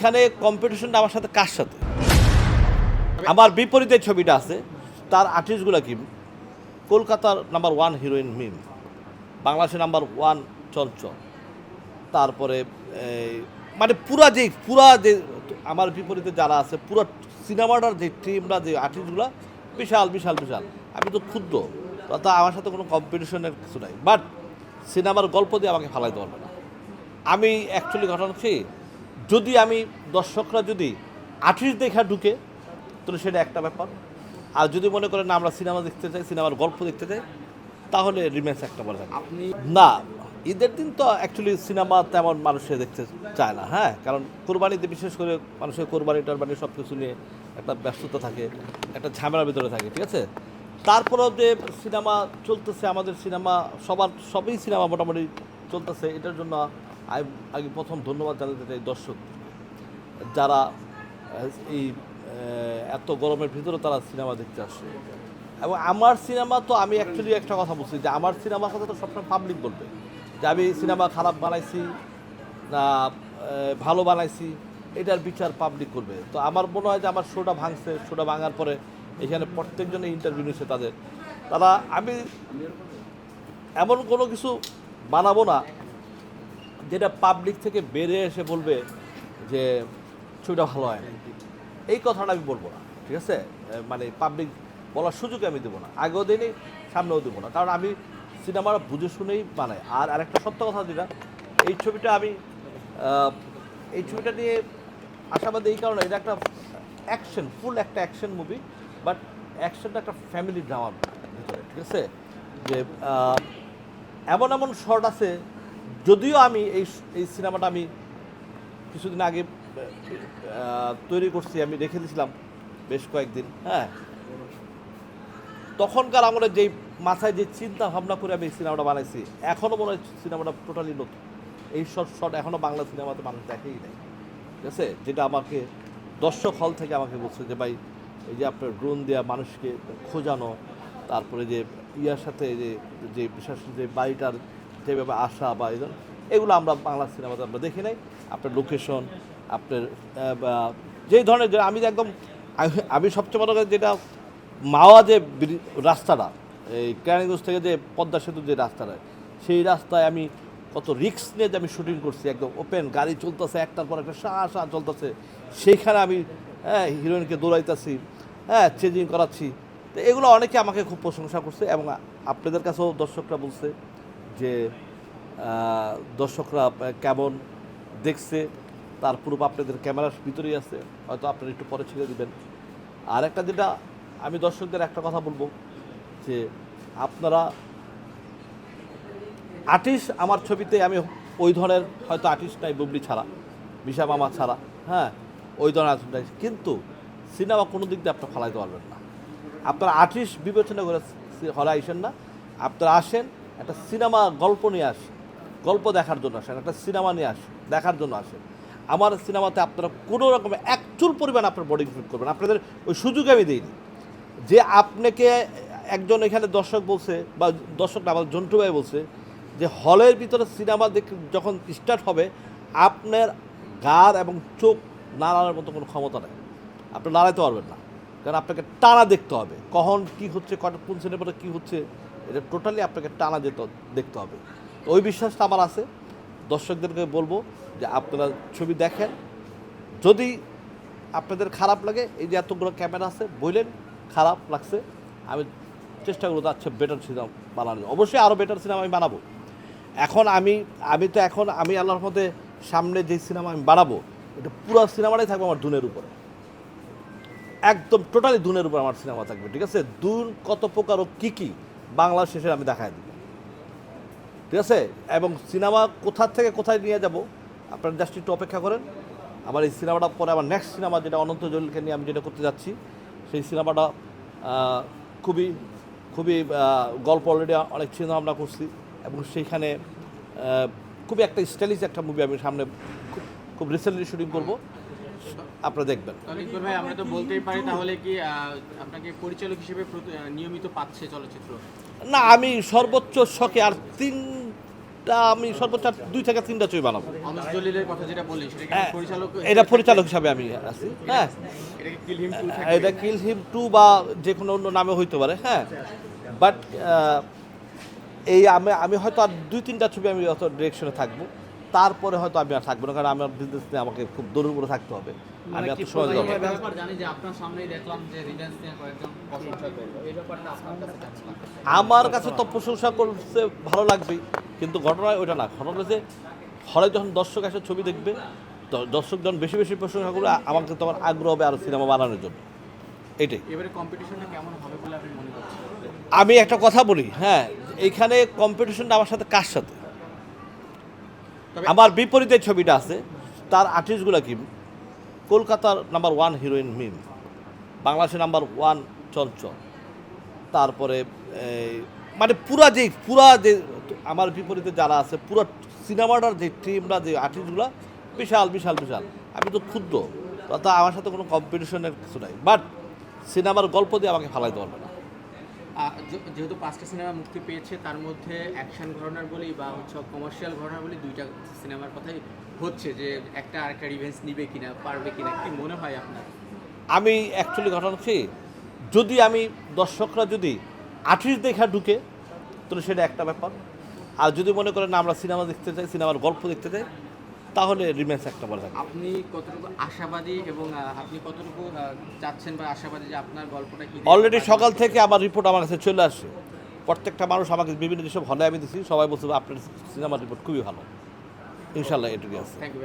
এখানে কম্পিটিশনটা আমার সাথে কার সাথে? আমার বিপরীতে ছবিটা আছে, তার আর্টিস্টগুলো কি? কলকাতার নাম্বার ওয়ান হিরোইন মিম, বাংলাদেশের নাম্বার ওয়ান চঞ্চল, তারপরে মানে পুরা যে পুরা যে আমার বিপরীতে যারা আছে, পুরো সিনেমাটার যে টিমরা যে আর্টিস্টগুলো বিশাল বিশাল বিশাল। আমি তো ক্ষুদ্র তা আমার সাথে কোনো কম্পিটিশনের কিছু নাই। বাট সিনেমার গল্প দিয়ে আমাকে ফালাইতে পারবে না। আমি অ্যাকচুয়ালি ঘটনা হচ্ছে যদি আমি দর্শকরা যদি আর্টিস্ট দেখা ঢুকে তাহলে সেটা একটা ব্যাপার। আর যদি মনে করেন না আমরা সিনেমা দেখতে চাই সিনেমার গল্প দেখতে চাই তাহলে রিমেন্স একটা বলে থাকে আপনি না ঈদের দিন তো অ্যাকচুয়ালি সিনেমা তেমন মানুষে দেখতে চায় না হ্যাঁ? কারণ কোরবানিতে বিশেষ করে মানুষের কোরবানি টরবানি সব কিছু নিয়ে একটা ব্যস্ততা থাকে একটা ঝামেলার ভিতরে থাকে ঠিক আছে? তারপরেও যে সিনেমা চলতেছে আমাদের সিনেমা সবার সবই সিনেমা মোটামুটি চলতেছে এটার জন্য আমি আগে প্রথম ধন্যবাদ জানাতে চাই দর্শক, যারা, এই এত গরমের ভিতরে তারা সিনেমা দেখতে আসে। এবং আমার সিনেমা তো আমি অ্যাকচুয়ালি একটা কথা বলছি যে আমার সিনেমার কথা তো সবসময় পাবলিক বলবে। যে আমি সিনেমা খারাপ বানাইছি না ভালো বানাইছি, এটার বিচার পাবলিক করবে। তো আমার মনে হয় যে আমার শোটা ভাঙছে, শোটা ভাঙার পরে এখানে প্রত্যেকজনে ইন্টারভিউ নিচ্ছে তাদের। তারা, আমি এমন কোনো কিছু বানাবো না যেটা পাবলিক থেকে বেরিয়ে এসে বলবে যে ছবিটা ভালো হয় এই কথাটা আমি বলব না, ঠিক আছে? মানে পাবলিক বলার সুযোগ আমি দেবো না। আগেও দিনই সামনেও দেবো না। কারণ আমি সিনেমাটা বুঝে শুনেই বানাই। আর আরেকটা সত্য কথা যেটা, এই ছবিটা আমি এই ছবিটা নিয়ে আশাবাদী এই কারণে, এটা একটা অ্যাকশন ফুল একটা অ্যাকশন মুভি বাট অ্যাকশনটা একটা ফ্যামিলি ড্রামার ভিতরে, ঠিক আছে? যে এমন এমন শর্ট আছে যদিও আমি এই এই সিনেমাটা আমি কিছুদিন আগে তৈরি করছি, আমি রেখে দিয়েছিলাম বেশ কয়েকদিন হ্যাঁ। তখনকার আমরা যেই মাথায় যে চিন্তা ভাবনা করে আমি এই সিনেমাটা বানাইছি এখনও মনে হয় সিনেমাটা টোটালি নতুন। এই শর্ট শর্ট এখনও বাংলা সিনেমাতে মানুষ দেখেই নেই, ঠিক আছে? যেটা আমাকে, দর্শক হল থেকে আমাকে বলছে যে, ভাই, এই যে আপনার ড্রোন দেওয়া মানুষকে খোঁজানো, তারপরে যে ইয়ার সাথে যে যে, বিশেষ যে বাড়িটার যেভাবে আশা বা এগুলো আমরা বাংলা সিনেমাতে আমরা দেখি নাই। আপনার লোকেশন আপনার যেই ধরনের আমি একদম, আমি- সবচেয়ে বড় যেটা, মাওয়া যে রাস্তাটা, এই কেরানীগঞ্জ থেকে যে পদ্মা সেতু যে রাস্তাটা, সেই রাস্তায় আমি কত রিক্স নিয়ে যে আমি শুটিং করছি, একদম ওপেন গাড়ি চলতেছে, একটার পর একটা শাহ শাহ চলতেছে। সেইখানে আমি হ্যাঁ হিরোইনকে দৌড়াইতেছি হ্যাঁ চেঞ্জিং করাচ্ছি। তো এগুলো অনেকে আমাকে খুব প্রশংসা করছে এবং আপনাদের কাছেও দর্শকরা বলছে। যে দর্শকরা কেমন দেখছে, তার পূর্ব আপনাদের ক্যামেরার ভিতরেই আছে, হয়তো আপনারা একটু পরে ছেড়ে দেবেন। আর একটা যেটা আমি দর্শকদের একটা কথা বলব, যে আপনারা আর্টিস্ট আমার ছবিতে আমি ওই ধরনের হয়তো আর্টিস্ট নাই, বুবলি ছাড়া বিশা মামা ছাড়া হ্যাঁ ওই ধরনের artist নাই। কিন্তু সিনেমা কোনো দিক দিয়ে আপনারা ফলাইতে পারবেন না। আপনারা আর্টিস্ট বিবেচনা করে হলে আইসেন না। আপনারা আসেন একটা সিনেমা গল্প নিয়ে আসে, গল্প দেখার জন্য আসেন, একটা সিনেমা নিয়ে আসে, দেখার জন্য আসেন। আমার সিনেমাতে আপনারা কোনো রকমের একচুল পরিমাণ আপনার বডি ফিট করবেন আপনাদের ওই সুযোগ আমি দিইনি। যে আপনাকে একজন এখানে দর্শক বলছে বা দর্শক না, আমার জন্টু ভাই বলছে যে হলের ভিতরে সিনেমা দেখ যখন স্টার্ট হবে, আপনার গার এবং চোখ নাড়ানোর মতো কোনো ক্ষমতা নেই। আপনি নাড়াইতে পারবেন না। কারণ আপনাকে টানা দেখতে হবে। কখন কী হচ্ছে, কটা কোন সিনেমাটা কী হচ্ছে এটা টোটালি আপনাকে টানা যেতে, দেখতে হবে। ওই বিশ্বাসটা আমার আছে। দর্শকদেরকে বলব যে আপনারা ছবি দেখেন। যদি আপনাদের খারাপ লাগে, এই যে এতগুলো ক্যামেরা আছে বললেন খারাপ লাগছে, আমি চেষ্টা করব চেয়ে বেটার সিনেমা বানানো অবশ্যই আরও বেটার সিনেমা আমি বানাবো। এখন আমি আমি তো এখন, আমি আল্লাহর মধ্যে সামনে যে সিনেমা আমি বানাবো, এটা পুরো সিনেমাটাই থাকবে আমার দুনের উপরে। একদম টোটালি দুনের উপর আমার সিনেমা থাকবে, ঠিক আছে? দুন কত প্রকার ও কী কী বাংলা শেষে আমি দেখাই দিব। ঠিক আছে? এবং সিনেমা কোথা থেকে কোথায় নিয়ে যাব, আপনারা জাস্ট একটু অপেক্ষা করেন। আমার এই সিনেমাটা পরে আমার নেক্সট সিনেমা যেটা অনন্ত জলিলকে নিয়ে আমি যেটা করতে যাচ্ছি, সেই সিনেমাটা খুবই খুবই গল্প অলরেডি অনেক চিন্তা ভাবনা করছি এবং সেইখানে খুবই একটা স্টাইলিশ একটা মুভি আমি সামনে খুব খুব রিসেন্টলি শুটিং করব। আপনারা দেখবেন। আমরা তো বলতেই পারি তাহলে কি আপনাকে পরিচালক হিসেবে নিয়মিত পাচ্ছে চলচ্চিত্র? না আমি সর্বোচ্চ শখে আর তিন আমি সর্বোচ্চ দুই থেকে তিনটা ছবি বানাবো। হ্যাঁ, এটা পরিচালক হিসাবে আমি আছি হ্যাঁ। এটা কিল হিম টু বা যে কোনো অন্য নামে হইতে পারে হ্যাঁ। বাট এই আমি আমি হয়তো আর দুই তিনটা ছবি আমি অত ডিরেকশনে থাকব। তারপরে হয়তো আমি আর থাকব না কারণ আমার বিজনেস নিয়ে আমাকে খুব দৌড়ের করে থাকতে হবে। আমি এত সময় যাব। একটা ব্যাপার জানি যে আপনার সামনেই দেখলাম যে কয়েকজন প্রশংসা করল। এই ব্যাপারটা আপনার কাছে আমার কাছে তো প্রশংসা করতে ভালো লাগবেই কিন্তু ঘটনা ওইটা না। ঘটনা হচ্ছে হলে যখন দর্শক এসে ছবি দেখবে দর্শক যখন বেশি বেশি প্রশংসা করবে আমাকে তখন আগ্রহ হবে আরও সিনেমা বানানোর জন্য। এটাই। এবারে কম্পিটিশনটা কেমন হবে বলে আপনি মনে করছেন? আমি একটা কথা বলি হ্যাঁ এইখানে কম্পিটিশনটা আমার সাথে কার সাথে? আমার বিপরীতে ছবিটা আছে তার আর্টিস্টগুলো কি? কলকাতার নাম্বার ওয়ান হিরোইন মিম, বাংলাদেশের নাম্বার ওয়ান চঞ্চল। তারপরে মানে পুরা যে পুরা যে, আমার বিপরীতে যারা আছে, পুরো সিনেমাটার যে টিমরা, যে আর্টিস্টগুলো, বিশাল বিশাল বিশাল। আমি তো ক্ষুদ্র তা আমার সাথে কোনো কম্পিটিশনের কিছু নাই। বাট সিনেমার গল্প দিয়ে আমাকে ফালাইতে পারবে না। যেহেতু পাঁচটা সিনেমা মুক্তি পেয়েছে, তার মধ্যে অ্যাকশন ঘটনার বলি বা হচ্ছে কমার্শিয়াল ঘটনার বলি দুইটা সিনেমার কথাই হচ্ছে যে একটা আরেকটা রিভেন্স নিবে কিনা পারবে কিনা কি মনে হয় আপনার? আমি অ্যাকচুয়ালি ঘটনা হচ্ছে যদি আমি দর্শকরা যদি আর্টিস্ট দেখা ঢুকে তাহলে সেটা একটা ব্যাপার। আর যদি মনে করেন আমরা সিনেমা দেখতে চাই সিনেমার গল্প দেখতে চাই তাহলে রিমেন্স একটা থাকে আপনি কতটুকু আশাবাদী এবং আপনি কতটুকু চাচ্ছেন বা আশাবাদী যে আপনার গল্পটা কি অলরেডি সকাল থেকে আমার রিপোর্ট আমার কাছে চলে আসছে। প্রত্যেকটা মানুষ আমাকে বিভিন্ন যেসব হলে আমি দিচ্ছি সবাই বলছে আপনার সিনেমার রিপোর্ট খুবই ভালো। ইনশাল্লাহ এটুকু আছে। Thank you